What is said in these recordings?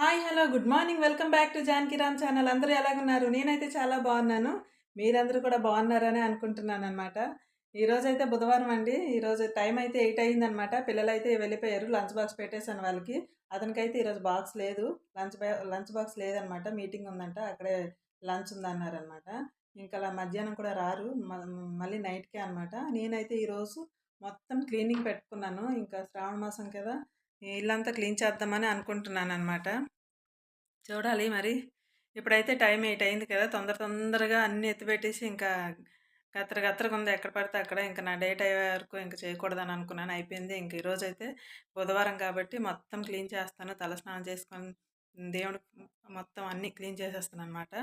Hi hello good morning. Welcome back to Janakiram channel. అందరూ ఎలాగున్నారు? నేనైతే చాలా బాగున్నాను. మీరందరూ కూడా బాగున్నారని అనుకుంటున్నాను అనమాట ఈరోజైతే బుధవారం అండి. ఈరోజు టైం అయితే ఎయిట్ అయిందనమాట పిల్లలు అయితే వెళ్ళిపోయారు. లంచ్ బాక్స్ పెట్టేశాను వాళ్ళకి. అతనికైతే ఈరోజు బాక్స్ లేదు. లంచ్ లంచ్ బాక్స్ లేదనమాట మీటింగ్ ఉందంట. అక్కడే లంచ్ ఉందన్నారనమాట ఇంకా అలా మధ్యాహ్నం కూడా రారు. మ- మళ్ళీ నైట్కే అనమాట నేనైతే ఈరోజు మొత్తం క్లీనింగ్ పెట్టుకున్నాను. ఇంకా శ్రావణ మాసం కదా. ఇల్లంతా క్లీన్ చేద్దామని అనుకుంటున్నాను అనమాట చూడాలి మరి. ఇప్పుడైతే టైం ఎయిట్ అయింది కదా తొందర తొందరగా అన్నీ ఎత్తిపెట్టేసి ఇంకా గత్ర గత్రగా ఉంది. ఎక్కడ పడితే అక్కడ ఇంకా నా డేట్ అయ్యే వరకు ఇంకా చేయకూడదని అనుకున్నాను. అయిపోయింది. ఇంక ఈరోజు అయితే బుధవారం కాబట్టి మొత్తం క్లీన్ చేస్తాను. తలస్నానం చేసుకొని దేవుడు మొత్తం అన్నీ క్లీన్ చేసేస్తాను అనమాట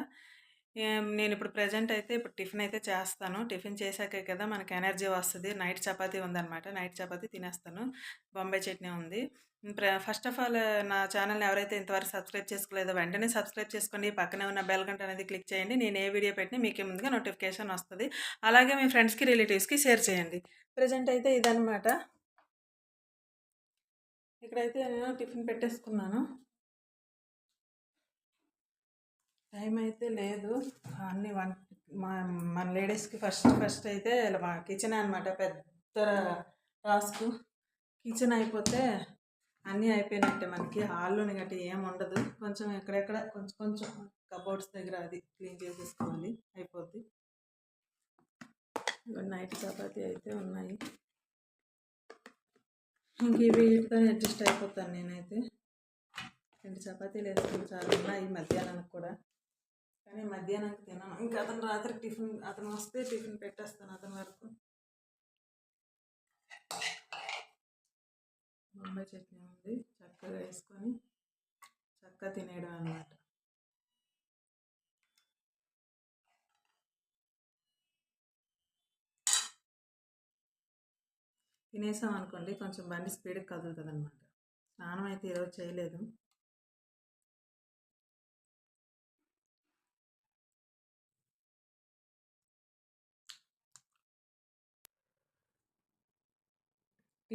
నేను ఇప్పుడు ప్రజెంట్ అయితే ఇప్పుడు టిఫిన్ అయితే చేస్తాను. టిఫిన్ చేశాకే కదా మనకి ఎనర్జీ వస్తుంది. నైట్ చపాతీ ఉందన్నమాట. నైట్ చపాతీ తినేస్తాను. బొంబాయి చట్నీ ఉంది. ఫస్ట్ ఆఫ్ ఆల్ నా ఛానల్ని ఎవరైతే ఇంతవరకు సబ్స్క్రైబ్ చేసుకోలేదో వెంటనే సబ్స్క్రైబ్ చేసుకోండి. పక్కనే ఉన్న బెల్ గంట అనేది క్లిక్ చేయండి. నేను ఏ వీడియో పెట్టినా మీకే ముందుగా నోటిఫికేషన్ వస్తుంది. అలాగే మీ ఫ్రెండ్స్కి రిలేటివ్స్కి షేర్ చేయండి. ప్రజెంట్ అయితే ఇదనమాట ఇక్కడైతే నేను టిఫిన్ పెట్టేసుకున్నాను. టైం అయితే లేదు. అన్ని వన్ మా మన లేడీస్కి ఫస్ట్ ఫస్ట్ అయితే మా కిచెన్ అనమాట పెద్ద టాస్క్. కిచెన్ అయిపోతే అన్నీ అయిపోయినట్టే మనకి. హాల్లోని గట్టి ఏం ఉండదు. కొంచెం ఎక్కడెక్కడ కొంచెం కొంచెం కబోర్డ్స్ దగ్గర అది క్లీన్ చేసేసుకోవాలి. అయిపోద్ది. నైట్ చపాతి అయితే ఉన్నాయి. ఇంక ఇవి వీటితో అడ్జస్ట్ అయిపోతాను నేనైతే. రెండు చపాతీలు వేసుకుని చాలా. ఉన్నాయి మధ్యాహ్నానికి కూడా. కానీ మధ్యాహ్నానికి తిన్నాను ఇంకా అతను రాత్రి టిఫిన్ అతను వస్తే టిఫిన్ పెట్టేస్తాను అతని వరకు. బొంబాయి చట్నీ ఉంది. చక్కగా వేసుకొని చక్కగా తినేయడం అనమాట తినేసాం అనుకోండి కొంచెం బండి స్పీడ్కి కదులుతుంది అనమాట స్నానం అయితే ఈరోజు చేయలేదు.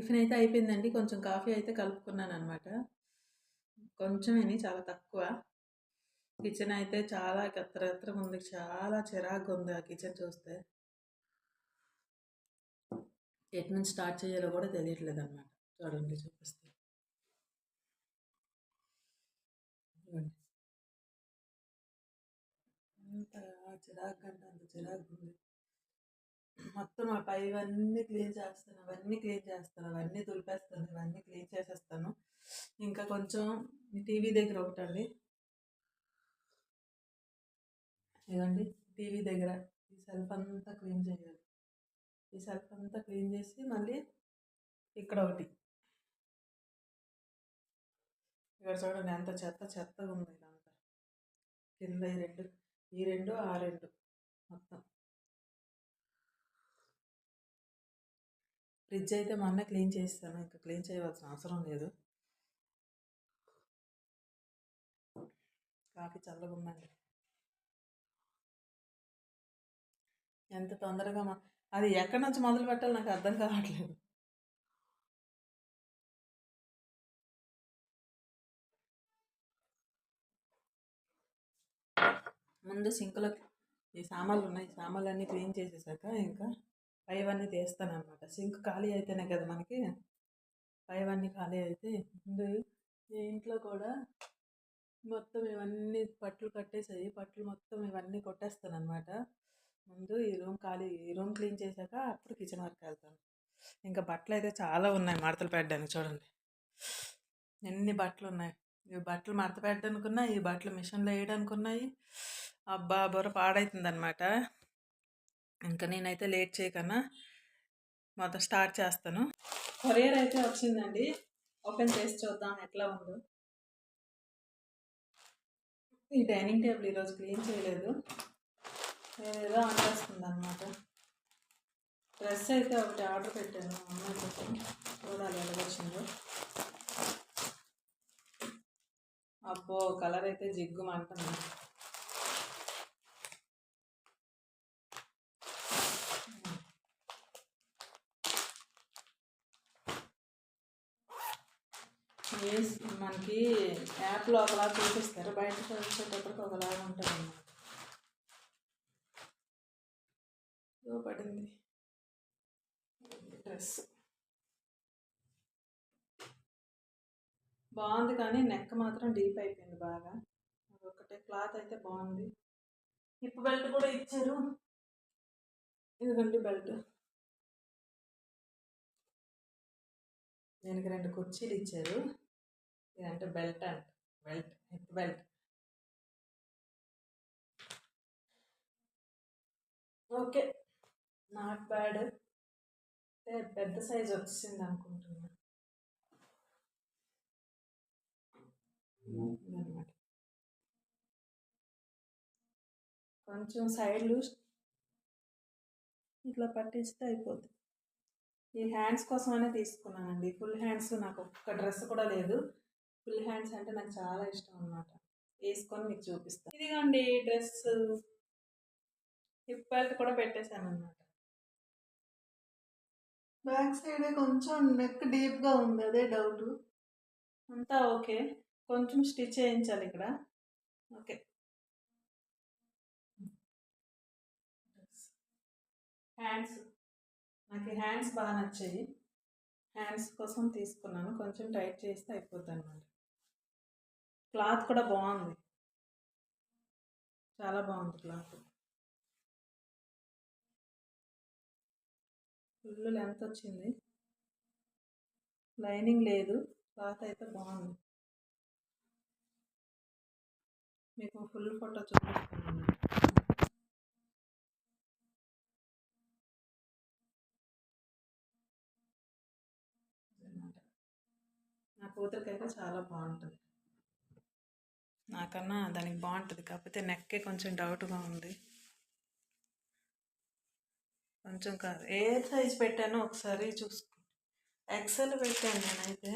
టిఫిన్ అయితే అయిపోయిందండి. కొంచెం కాఫీ అయితే కలుపుకున్నాను అనమాట కొంచెమేని చాలా తక్కువ. కిచెన్ అయితే చాలా ఎత్తర ఉంది. చాలా చిరాకు ఉంది ఆ కిచెన్ చూస్తే. ఎటు నుంచి స్టార్ట్ చేయాలో కూడా తెలియట్లేదు అనమాట చూడండి చూపిస్తే. అంత చిరాకు అంటే అంత చిరాకు ఉంది. మొత్తం ఆ పైవన్నీ క్లీన్ చేస్తాను అవన్నీ క్లీన్ చేస్తాను అవన్నీ దులిపేస్తాను ఇవన్నీ క్లీన్ చేసేస్తాను. ఇంకా కొంచెం టీవీ దగ్గర ఒకటండి. ఇదండి టీవీ దగ్గర ఈ సెల్ఫ్ అంతా క్లీన్ చేయాలి. ఈ సెల్ఫ్ అంతా క్లీన్ చేసి మళ్ళీ ఇక్కడ ఒకటి. ఇక్కడ చూడండి ఎంత చెత్త చెత్తగా ఉంది ఇదంతా. కింద ఈ రెండు ఈ రెండు ఆ రెండు మొత్తం. ఫ్రిడ్జ్ అయితే మా అన్న క్లీన్ చేస్తాను ఇంకా క్లీన్ చేయవలసిన అవసరం లేదు. కాఫీ చల్లగా ఉందండి ఎంత తొందరగా అది ఎక్కడి నుంచి మొదలు పెట్టాలి నాకు అర్థం కావట్లేదు. ముందు సింకులో ఈ సామాన్లు ఉన్నాయి. సామాన్లు అన్నీ క్లీన్ చేసేసాక ఇంకా పైవన్నీ తీస్తాను అనమాట సింక్ ఖాళీ అయితేనే కదా మనకి? పైవన్నీ ఖాళీ అయితే ముందు ఇంట్లో కూడా మొత్తం ఇవన్నీ పట్లు కట్టేసాయి. పట్లు మొత్తం ఇవన్నీ కొట్టేస్తాను అనమాట ముందు ఈ రూమ్ ఖాళీ ఈ రూమ్ క్లీన్ చేశాక అప్పుడు కిచెన్ వరకు వెళ్తాను. ఇంకా బట్టలు అయితే చాలా ఉన్నాయి మడతలు పెట్టడానికి చూడండి. ఎన్ని బట్టలు ఉన్నాయి? ఈ బట్టలు మడత పెట్టడానికి ఈ బట్టలు మిషన్లో వేయడానికి ఉన్నాయి అబ్బా బుర్ర పాడవుతుంది అనమాట ఇంకా నేనైతే లేట్ చేయకన్నా మొత్తం స్టార్ట్ చేస్తాను. కొరియర్ అయితే వచ్చిందండి. ఓపెన్ చేసి చూద్దాం ఎట్లా ఉందో. ఈ డైనింగ్ టేబుల్ ఈరోజు క్లీన్ చేయలేదు. ఏదో అంటేస్తుంది అనమాట డ్రెస్ అయితే ఒకటి ఆర్డర్ పెట్టాను. అమ్మాయి కోసం చూడాలి ఎలా వచ్చిందో. అబ్బో కలర్ అయితే జిగ్గుమంటుంది ఏ మన మనకి యాప్లో ఒకలా చూపిస్తారు. బయట చూసేటప్పటికి ఒకలాగా ఉంటుంది అన్నమాట పడింది. డ్రెస్. బాగుంది కానీ నెక్ మాత్రం డీప్ అయిపోయింది బాగా. ఒకటే క్లాత్ అయితే బాగుంది. హిప్ బెల్ట్ కూడా ఇచ్చారు. ఇదిగండి బెల్ట్. దీనికి రెండు కుర్చీలు ఇచ్చారు. ఇదంటే బెల్ట్ అంట. Belt hip belt. Okay. Not bad. అంటే పెద్ద సైజ్ వచ్చింది అనుకుంటున్నా. ఇదన్నమాట. కొంచెం సైడ్లు ఇట్లా పట్టిస్తే అయిపోతుంది ఈ హ్యాండ్స్ కోసమనే తీసుకున్నానండి. ఫుల్ హ్యాండ్స్ నాకు ఒక్క డ్రెస్ కూడా లేదు. ఫుల్ హ్యాండ్స్ అంటే నాకు చాలా ఇష్టం అనమాట వేసుకొని మీకు చూపిస్తాను ఇదిగోండి డ్రెస్ హిప్ బెల్ట్ కూడా పెట్టేశాను అనమాట బ్యాక్ సైడ్ కొంచెం నెక్ డీప్గా ఉంది అదే డౌట్. అంతా ఓకే. కొంచెం స్టిచ్ చేయించాలి ఇక్కడ. ఓకే. హ్యాండ్స్. నాకు హ్యాండ్స్ బాగా నచ్చాయి. హ్యాండ్స్ కోసం తీసుకున్నాను. కొంచెం టైట్ చేస్తే అయిపోతుంది అనమాట క్లాత్ కూడా బాగుంది. చాలా బాగుంది క్లాత్. ఫుల్ లెంత్ వచ్చింది. లైనింగ్ లేదు. క్లాత్ అయితే బాగుంది. మీకు ఫుల్ ఫోటో చూపిస్తున్నాను. నా కూతురికి అయితే చాలా బాగుంటుంది. నాకన్నా దానికి బాగుంటుంది. కాకపోతే నెక్కే కొంచెం డౌట్గా ఉంది. కొంచెం కాదు ఏ సైజ్ పెట్టానో ఒకసారి చూసుకో. ఎక్సెల్ పెట్టాను నేనైతే.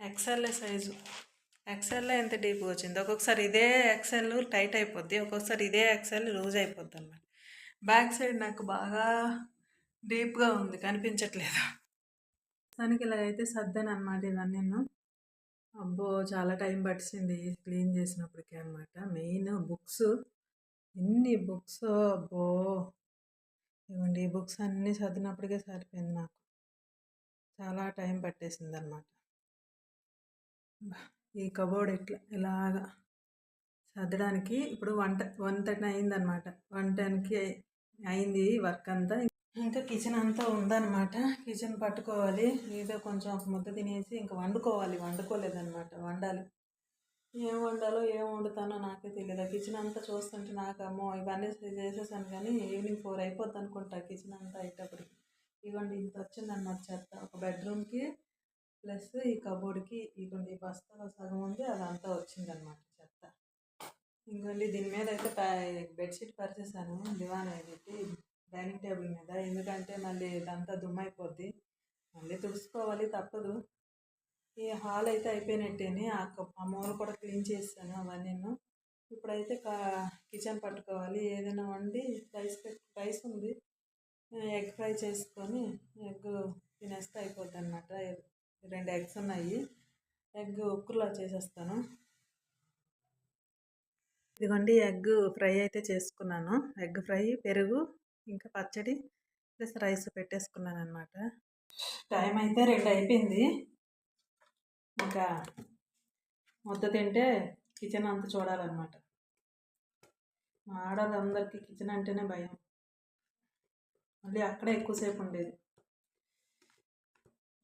XL size. ఎక్సెల్లో ఎంత డీప్ వచ్చింది. ఒక్కొక్కసారి ఇదే ఎక్సెల్ టైట్ అయిపోద్ది. ఒక్కొక్కసారి ఇదే ఎక్సెల్ లూజ్ అయిపోద్ది అన్నమాట బ్యాక్ సైడ్ నాకు బాగా డీప్గా ఉంది. కనిపించట్లేదు. దానికి ఇలాగైతే సర్దాను అనమాట ఇవన్నీ. అబ్బో! చాలా టైం పట్టింది క్లీన్ చేసినప్పటికే అనమాట మెయిన్ బుక్స్ ఎన్ని బుక్స్ అబ్బో! ఇవ్వండి ఈ బుక్స్ అన్నీ చదివినప్పటికే సరిపోయింది నాకు. చాలా టైం పట్టేసింది అనమాట ఈ కబోర్డ్ ఎట్లా ఇలాగా సర్దడానికి ఇప్పుడు వంట వన్ థర్టీ అయిందనమాట వన్ టెన్కి అయింది వర్క్ అంతా. ఇంకా కిచెన్ అంతా ఉందన్నమాట. కిచెన్ పట్టుకోవాలి. ఏదో కొంచెం ఒక ముద్ద తినేసి ఇంకా వండుకోవాలి. వండుకోలేదన్నమాట. వండాలి. ఏం వండాలో ఏం వండుతానో నాకే తెలియదు. కిచెన్ అంతా చూస్తుంటే నాకు అమ్మో ఇవన్నీ చేసేసాను కానీ ఈవినింగ్ ఫోర్ అయిపోద్ది అనుకుంటా కిచెన్ అంతా అయ్యేటప్పటికి ఇవ్వండి ఇంత వచ్చిందన్నమాట చెత్త. ఒక బెడ్రూమ్కి ప్లస్ ఈ కబోర్డ్కి ఇవ్వండి ఈ బస్తాలో సగం ఉంది అదంతా వచ్చిందనమాట చెత్త. ఇంకోండి దీని మీద అయితే బెడ్షీట్ పరిచేసాను దివాన్ పెట్టి డైనింగ్ టేబుల్ మీద. ఎందుకంటే మళ్ళీ ఇదంతా దుమ్మైపోద్ది. మళ్ళీ తుడుచుకోవాలి తప్పదు. ఈ హాల్ అయితే అయిపోయినట్టేని ఆ ఆ మూల కూడా క్లీన్ చేస్తాను అవన్నీ ఇప్పుడైతే కా కిచెన్ పట్టుకోవాలి. ఏదైనా వండి రైస్ రైస్ ఉంది. ఎగ్ ఫ్రై చేసుకొని ఎగ్ తినేస్తే అయిపోద్ది అనమాట రెండు ఎగ్స్ ఉన్నాయి. ఎగ్ ఉక్కులో చేసేస్తాను. ఇదిగోండి ఎగ్ ఫ్రై అయితే చేసుకున్నాను. ఎగ్ ఫ్రై పెరుగు ఇంకా పచ్చడి ప్లస్ రైస్ పెట్టేసుకున్నాను అనమాట టైం అయితే రెండు అయిపోయింది ఇంకా ముద్ద తింటే కిచెన్ అంతా చూడాలన్నమాట. మా ఆడవాళ్ళందరికీ కిచెన్ అంటేనే భయం. మళ్ళీ అక్కడే ఎక్కువసేపు ఉండేది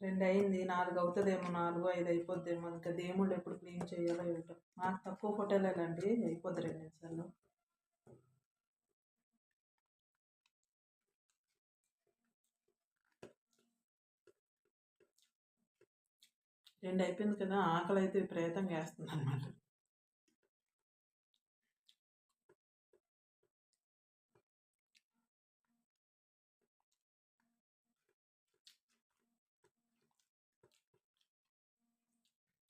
రెండు అయింది నాలుగు అవుతుందేమో నాలుగు ఐదు అయిపోద్దేమో ఇంకా దేవుళ్ళు ఎప్పుడు క్లీన్ చేయాలో ఏమిటో నాకు తక్కువ ఫోటోలేలండి అయిపోద్ది రెండు నిమిషాల్లో రెండు అయిపోయింది కదా ఆకలి అయితే విపరీతంగా వేస్తుంది అనమాట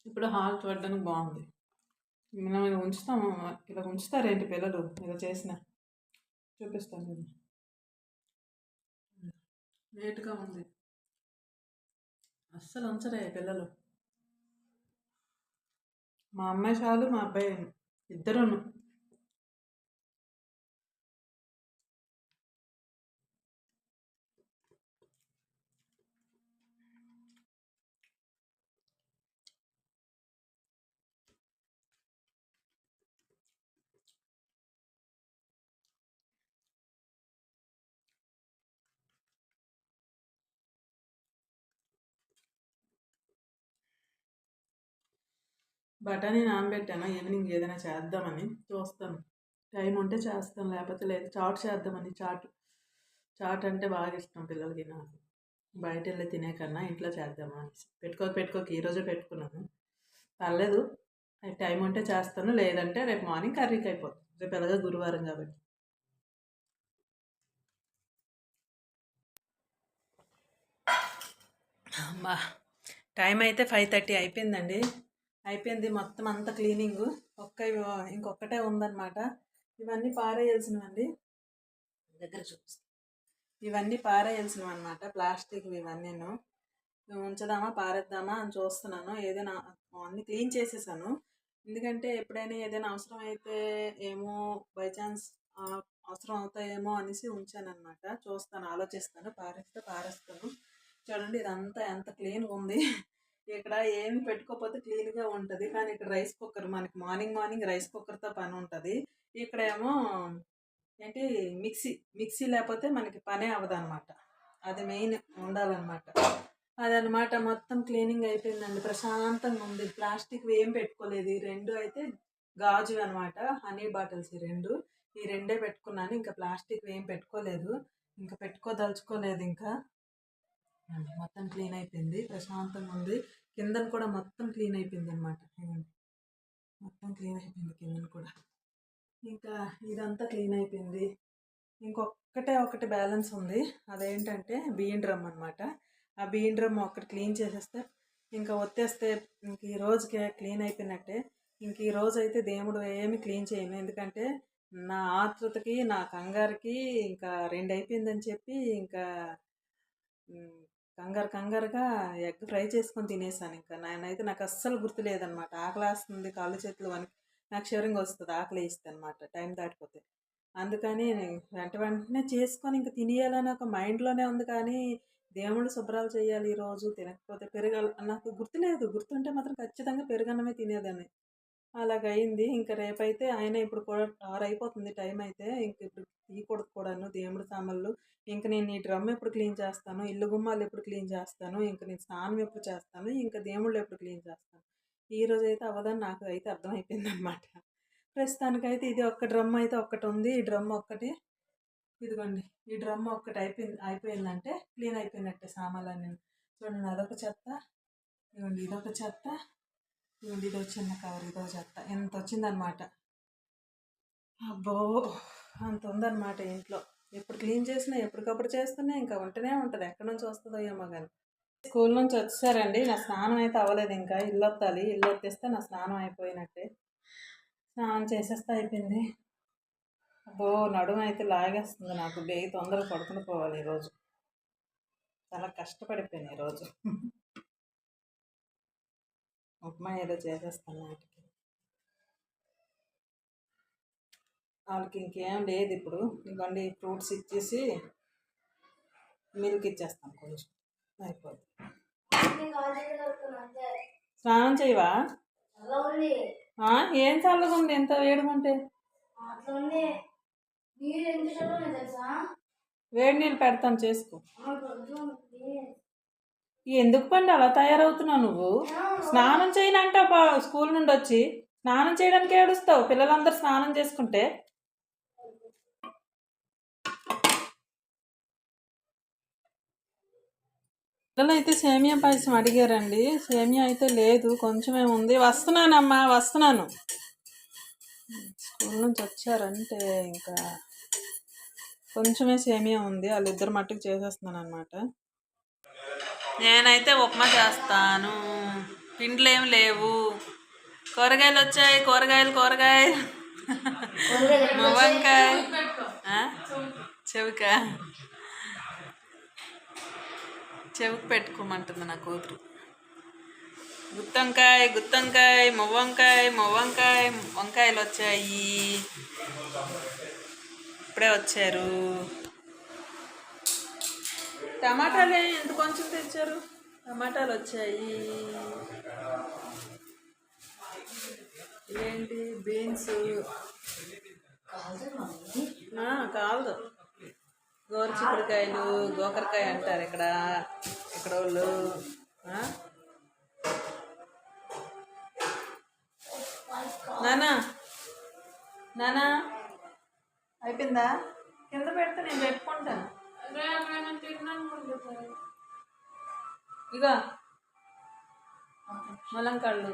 ఇప్పుడు హాల్ చూడడానికి బాగుంది మనం ఇలా ఉంచుతాము ఇలా ఉంచుతారేంటి పిల్లలు? ఇలా చేసిన? చూపిస్తాను నేను లేట్గా ఉంది. అస్సలు ఉంచరే పిల్లలు. మా అమ్మాయి చాలు మా అబ్బాయి ఇద్దరును బఠానీ నానబెట్టాను. ఈవినింగ్ ఏదైనా చేద్దామని చూస్తాను. టైం ఉంటే చేస్తాను. లేకపోతే లేదు చాట్ చేద్దామని చాట్ చాట్ అంటే బాగా ఇష్టం పిల్లలకి నాకు. బయట వెళ్ళి తినే కన్నా ఇంట్లో చేద్దామా అనేసి. పెట్టుకోక పెట్టుకోక ఈరోజే పెట్టుకున్నాను. పర్లేదు టైం ఉంటే చేస్తాను. లేదంటే రేపు మార్నింగ్ కర్రీకి అయిపోతుంది రేపు ఎలాగో గురువారం కాబట్టి. అమ్మా టైం అయితే ఫైవ్ థర్టీ అయిపోయిందండి. అయిపోయింది మొత్తం అంత క్లీనింగ్. ఒక్క ఇంకొకటే ఉందన్నమాట. ఇవన్నీ పారేయాల్సినవండి. దగ్గర చూపిస్తాను ఇవన్నీ పారేయాల్సినవి అనమాట ప్లాస్టిక్ ఇవన్నీను. ఉంచదామా పారేద్దామా అని చూస్తున్నాను. ఏదైనా అన్నీ క్లీన్ చేసేసాను. ఎందుకంటే ఎప్పుడైనా ఏదైనా అవసరం అయితే ఏమో బై ఛాన్స్ అవసరం అవుతాయేమో అనేసి ఉంచాను అనమాట చూస్తాను ఆలోచిస్తాను పారేస్తే పారేస్తాను. చూడండి ఇదంతా ఎంత క్లీన్గా ఉంది. ఇక్కడ ఏమి పెట్టుకోకపోతే క్లీన్గా ఉంటుంది. కానీ ఇక్కడ రైస్ కుక్కర్ మనకి మార్నింగ్ మార్నింగ్ రైస్ కుక్కర్తో పని ఉంటుంది. ఇక్కడ ఏమో ఏంటి మిక్సీ మిక్సీ లేకపోతే మనకి పనే అవ్వదు అనమాట అది మెయిన్ ఉండాలన్నమాట. అదనమాట మొత్తం క్లీనింగ్ అయిపోయిందండి. ప్రశాంతంగా ఉంది. ప్లాస్టిక్ ఏం పెట్టుకోలేదు. ఈ రెండు అయితే గాజు అనమాట హనీ బాటిల్స్ ఈ రెండు. ఈ రెండే పెట్టుకున్నాను. ఇంకా ప్లాస్టిక్ ఏం పెట్టుకోలేదు. ఇంకా పెట్టుకోదలుచుకోలేదు ఇంకా. మొత్తం క్లీన్ అయిపోయింది. ప్రశాంతంగా ఉంది. కిందన కూడా మొత్తం క్లీన్ అయిపోయింది అనమాట మొత్తం క్లీన్ అయిపోయింది కిందన కూడా. ఇంకా ఇదంతా క్లీన్ అయిపోయింది. ఇంకొక్కటే ఒకటి బ్యాలెన్స్ ఉంది. అదేంటంటే బియ్యం డ్రమ్ అనమాట ఆ బియ్యం డ్రమ్ ఒక్కటి క్లీన్ చేసేస్తే ఇంకా వచ్చేస్తే ఇంక ఈ రోజుకి క్లీన్ అయిపోయినట్టే. ఇంక ఈ రోజు అయితే దేవుడు ఏమి క్లీన్ చేయను. ఎందుకంటే నా ఆతృతకి నా కంగారుకి ఇంకా రెండు అయిపోయిందని చెప్పి ఇంకా కంగారు కంగారుగా ఎగ్ ఫ్రై చేసుకొని తినేసాను ఇంకా. నేనైతే నాకు అస్సలు గుర్తులేదనమాట ఆకలి వేస్తుంది కాళ్ళు చేతులు వనికి నాకు షివరింగ్ వస్తుంది ఆకలి వేస్తుంది అనమాట టైం దాటిపోతే. అందుకని వెంట వెంటనే చేసుకొని ఇంకా తినేయాలని ఒక మైండ్లోనే ఉంది కానీ దేవుళ్ళు శుభ్రాలు చేయాలి ఈరోజు తినకపోతే పెరగాలి నాకు గుర్తులేదు గుర్తుంటే మాత్రం ఖచ్చితంగా పెరుగన్నమే తినేదాన్ని. అలాగయింది. ఇంకా రేపైతే ఆయన ఇప్పుడు కూడా ఆరు అయిపోతుంది టైం అయితే. ఇంక ఇప్పుడు తీయకూడదు కూడాను దేవుడి సామాన్లు. ఇంక నేను ఈ డ్రమ్ ఎప్పుడు క్లీన్ చేస్తాను? ఇల్లు గుమ్మాలు ఎప్పుడు క్లీన్ చేస్తాను? ఇంక నేను స్నానం ఎప్పుడు చేస్తాను? ఇంకా దేవుళ్ళు ఎప్పుడు క్లీన్ చేస్తాను? ఈ రోజు అయితే అవ్వదని నాకు అయితే అర్థమైపోయింది అనమాట ప్రస్తుతానికైతే ఇది ఒక్క డ్రమ్ అయితే ఒక్కటి ఉంది ఈ డ్రమ్ ఒక్కటి. ఇదిగోండి. ఈ డ్రమ్ ఒక్కటి అయిపోయింది అయిపోయిందంటే క్లీన్ అయిపోయినట్టే సామాన్లన్నీ. చూడండి అదొక చెత్త. ఇదిగోండి ఇదొక చెత్త. ఇదిగోండి ఇదో చిన్న కవర్ ఇదో చెత్త. ఎంత వచ్చిందనమాట అబ్బో అంత ఉందన్నమాట ఇంట్లో. ఎప్పుడు క్లీన్ చేసినా ఎప్పటికప్పుడు చేస్తున్నా ఇంకా ఉంటూనే ఉంటుంది. ఎక్కడి నుంచి వస్తుందో ఏమో కానీ స్కూల్ నుంచి వచ్చేసారండి. నా స్నానం అయితే అవ్వలేదు ఇంకా. ఇల్లు వత్తాలి. ఇల్లు వచ్చేస్తే నా స్నానం అయిపోయినట్టే. స్నానం చేసేస్తే అయిపోయింది. అబ్బో నడుము అయితే లాగేస్తుంది నాకు. బేగి తొందరగా పడుకుని పోవాలి ఈరోజు. చాలా కష్టపడిపోయాను ఈరోజు. ఉప్మా ఏదో చేసేస్తాను వాటికి వాళ్ళకి ఇంకేం లేదు ఇప్పుడు. ఇంకోండి ఫ్రూట్స్ ఇచ్చేసి మిల్క్ ఇచ్చేస్తాను కొంచెం. అయిపోద్ది స్నానం చేయవా? ఏం చల్లగా ఉంది? ఎంత వేడిగా వేడి నీళ్ళు పెడతాను చేసుకో. ఎందుకు పండి అలా తయారవుతున్నావు నువ్వు? స్నానం చేయనంట స్కూల్ నుండి వచ్చి స్నానం చేయడానికి ఏడుస్తావు? పిల్లలందరూ స్నానం చేసుకుంటే. పిల్లలు అయితే సేమియా పాయసం అడిగారండి. సేమియా అయితే లేదు కొంచెమే ఉంది వస్తున్నానమ్మా వస్తున్నాను. స్కూల్ నుంచి వచ్చారంటే ఇంకా కొంచెమే సేమియా ఉంది. వాళ్ళిద్దరు మట్టుకు చేసేస్తున్నాను అనమాట నేనైతే ఉప్మా చేస్తాను. పిండ్లు ఏం లేవు. కూరగాయలు వచ్చాయి. కూరగాయలు కూరగాయలు. వంకాయ చెవిక. చెవికి పెట్టుకోమంటుంది నా కూతురు. గుత్తంకాయ గుత్తంకాయ మొవ్వంకాయ మొవ్వంకాయ వంకాయలు వచ్చాయి. ఇప్పుడే వచ్చారు. టమాటాలు ఎంత కొంచెం తెచ్చారు? టమాటాలు వచ్చాయి. ఏంటి బీన్స్. కాదు. గోరు చిక్కుడుకాయలు గోకరకాయ అంటారు ఇక్కడ. ఇక్కడ వాళ్ళు. నానా? నానా? అయిపోయిందా? కింద పెడితే నేను పెట్టుకుంటాను. ఇక మలం కళ్ళు.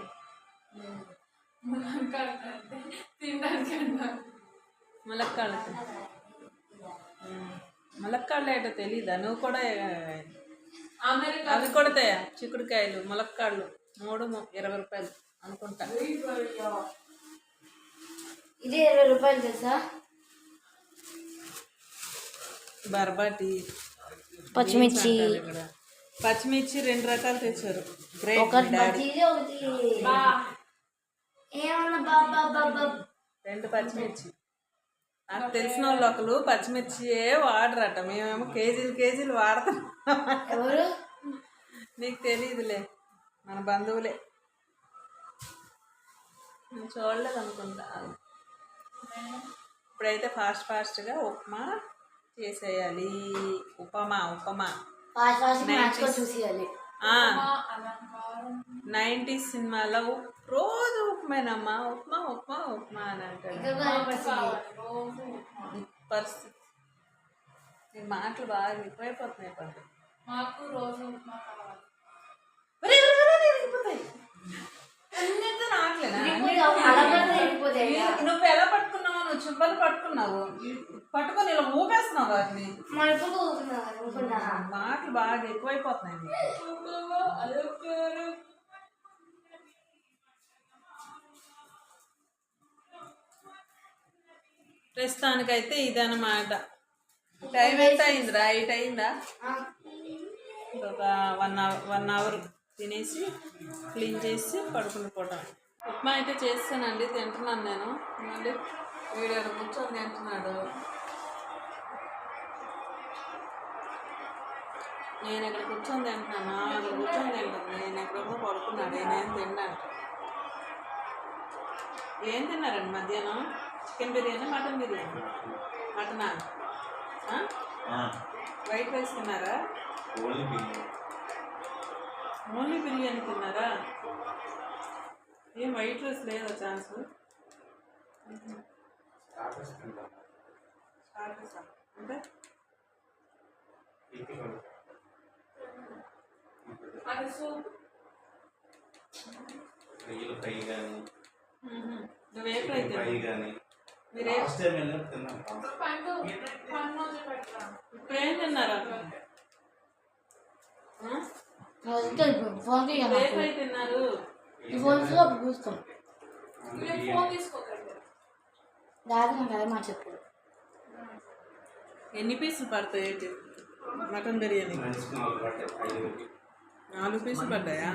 మలక్కాళ్ళ మలక్కాళ్ళ ఏంటో తెలీదా? నువ్వు కూడా అవి కూడా చిక్కుడుకాయలు ములక్కాళ్ళు మూడు ఇరవై రూపాయలు అనుకుంటా. ఇది ఇరవై రూపాయలు తెలుసా? బర్బాటి పచ్చిమిర్చి. పచ్చిమిర్చి రెండు రకాలు తెచ్చారు. రెండు పచ్చిమిర్చి. నాకు తెలిసిన వాళ్ళు ఒకరు పచ్చిమిర్చియే వాడరట. మేమేమో కేజీలు కేజీలు వాడతాం. ఎవరు? నీకు తెలియదులే మన బంధువులే. నేను చూడలేదు అనుకుంటా. ఇప్పుడైతే ఫాస్ట్ ఫాస్ట్గా ఉప్మా చేసేయాలి. ఉపమా ఉపమా. చూసేయాలి. సినిమాలో రోజు ఉప్మానమ్మా ఉప్మా ఉప్మా ఉప్మా అని అంటాడు. అదే పరిస్థితి. మాటలు బాగా ఎక్కువైపోతున్నాయి పండు మాకు రోజు ఉప్మా కావాలి. నువ్వు ఎలా పట్టుకున్నావు? నువ్వు చుబ్బలు పట్టుకున్నావు. పట్టుకొని ఇలా ఊపేస్తున్నావు వాటిని. మాటలు బాగా ఎక్కువైపోతున్నాయి. నీకు. ప్రస్తుతానికైతే ఇదన్నమాట. టైం ఎంత అయిందిరా? ఎయిట్ అయిందా? ఒక వన్ అవర్ వన్ అవర్ తినేసి క్లీన్ చేసి పడుకుని పోవటం ఉప్మా అయితే చేస్తానండి తింటున్నాను నేను. మళ్ళీ వీడియో కూర్చొని తింటున్నాడు. నేను ఇక్కడ కూర్చొని తింటున్నాను? ఇక్కడ కూర్చొని తింటాను నేను ఎక్కడో పడుకున్నాడు. నేనేం తిన్నాను ఏం తిన్నారండి మధ్యాహ్నం? Chicken biryani mutton biryani? మటనా? White rice తిన్నారా? ఓన్లీ బిర్యానీ తిన్నారా? ఏం వైట్ రైస్ లేదా ఛాన్స్? అంటే అది సూప్ రొయ్యల ఫ్రై కానీ మ్మ్. ఫ్రై ఫ్రై కానీ మీరే టైం తిన్నాం పండు పండు పెట్టరా ఇప్పుడు ఏం తిన్నారా ఫోన్ తిన్నారు ఫోన్ చూస్తాం ఫోన్ దాదాపు నాకు అదే మాట చెప్పు ఎన్ని పీసులు పడతాయి ఏంటి? మటన్ బిర్యానీ. నాలుగు పీసులు. పడ్డాయా?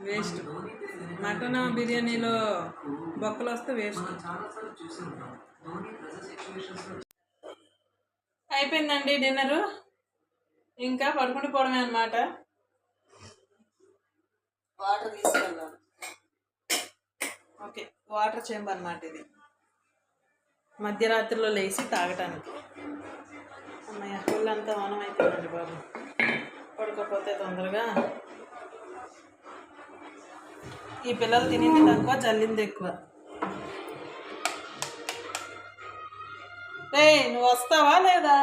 వేస్ట్. మటన్ బిర్యానీలో బొక్కలు వస్తే వేస్ట్. అయిపోయిందండి డిన్నరు. ఇంకా పడుకుని పోవడమే అనమాట వాటర్ తీసుకెళ్ళాలి ఓకే. వాటర్ చేంబర్ అన్నమాట ఇది మధ్యరాత్రిలో లేచి తాగటానికి. అమ్మయ్య ఒళ్ళంతా వనం అయిపోయిందండి బాబు. పడుకోపోతే తొందరగా. ఈ పిల్లలు తినింది తక్కువ చల్లింది ఎక్కువ. రే నువ్వు వస్తావా లేదా?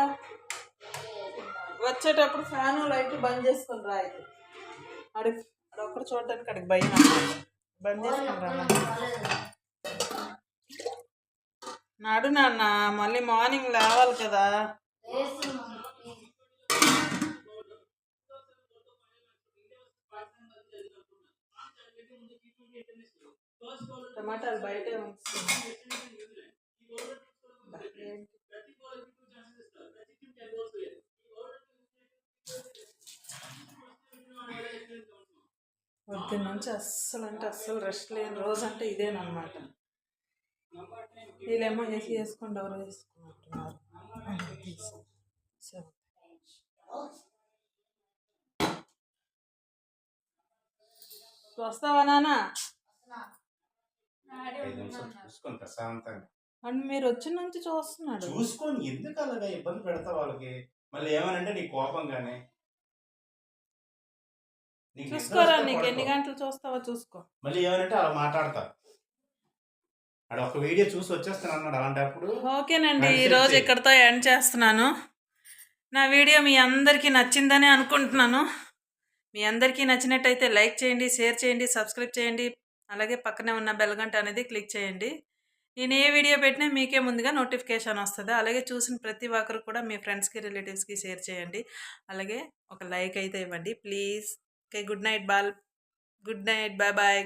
వచ్చేటప్పుడు ఫ్యాను లైట్ బంద్ చేసుకుని రా ఇది అడి అడొక్కడు చూడడానికి అడిగి భయం బంద్ చేసుకుని రా నాడు నాన్న మళ్ళీ మార్నింగ్ లేవాలి కదా. టమాటాలు బయటే ఉంచుతుంది పొద్దున్న నుంచి అస్సలు అంటే అస్సలు రెస్ట్ లేని రోజు అంటే ఇదేనమాట వీళ్ళేమో ఏసీ వేసుకొని డోర్ వేసుకుంటున్నారు సరే. వస్తావా నాన్న? అండ్ మీరు వచ్చిన నుంచి చూస్తున్నాడు. చూసుకొని ఎందుకు అలాగా ఇబ్బంది పెడతా వాళ్ళకి? మళ్ళీ ఏమనంటే నీ కోపంగానే. చూసుకోరా నీకు ఎన్ని. గంటలు చూస్తావో చూసుకో. మళ్ళీ ఏమనంటే అలా మాట్లాడతా ఆడ ఒక వీడియో చూసి వచ్చేస్తాను అన్నాడు అలాంటప్పుడు. ఓకేనండి it. ఈరోజు ఇక్కడితో ఎండ్ చేస్తున్నాను. నా వీడియో మీ అందరికీ నచ్చిందని అనుకుంటున్నాను. మీ అందరికీ నచ్చినట్టయితే లైక్ చేయండి షేర్ చేయండి సబ్స్క్రైబ్ చేయండి అలాగే పక్కనే ఉన్న బెల్ గంట అనేది క్లిక్ చేయండి. నేను ఏ వీడియో పెట్టినా మీకే ముందుగా నోటిఫికేషన్ వస్తుంది. అలాగే చూసిన ప్రతి ఒక్కరు కూడా మీ ఫ్రెండ్స్కి రిలేటివ్స్కి షేర్ చేయండి. అలాగే ఒక లైక్ అయితే ఇవ్వండి please. Okay good night ball. Good night bye bye.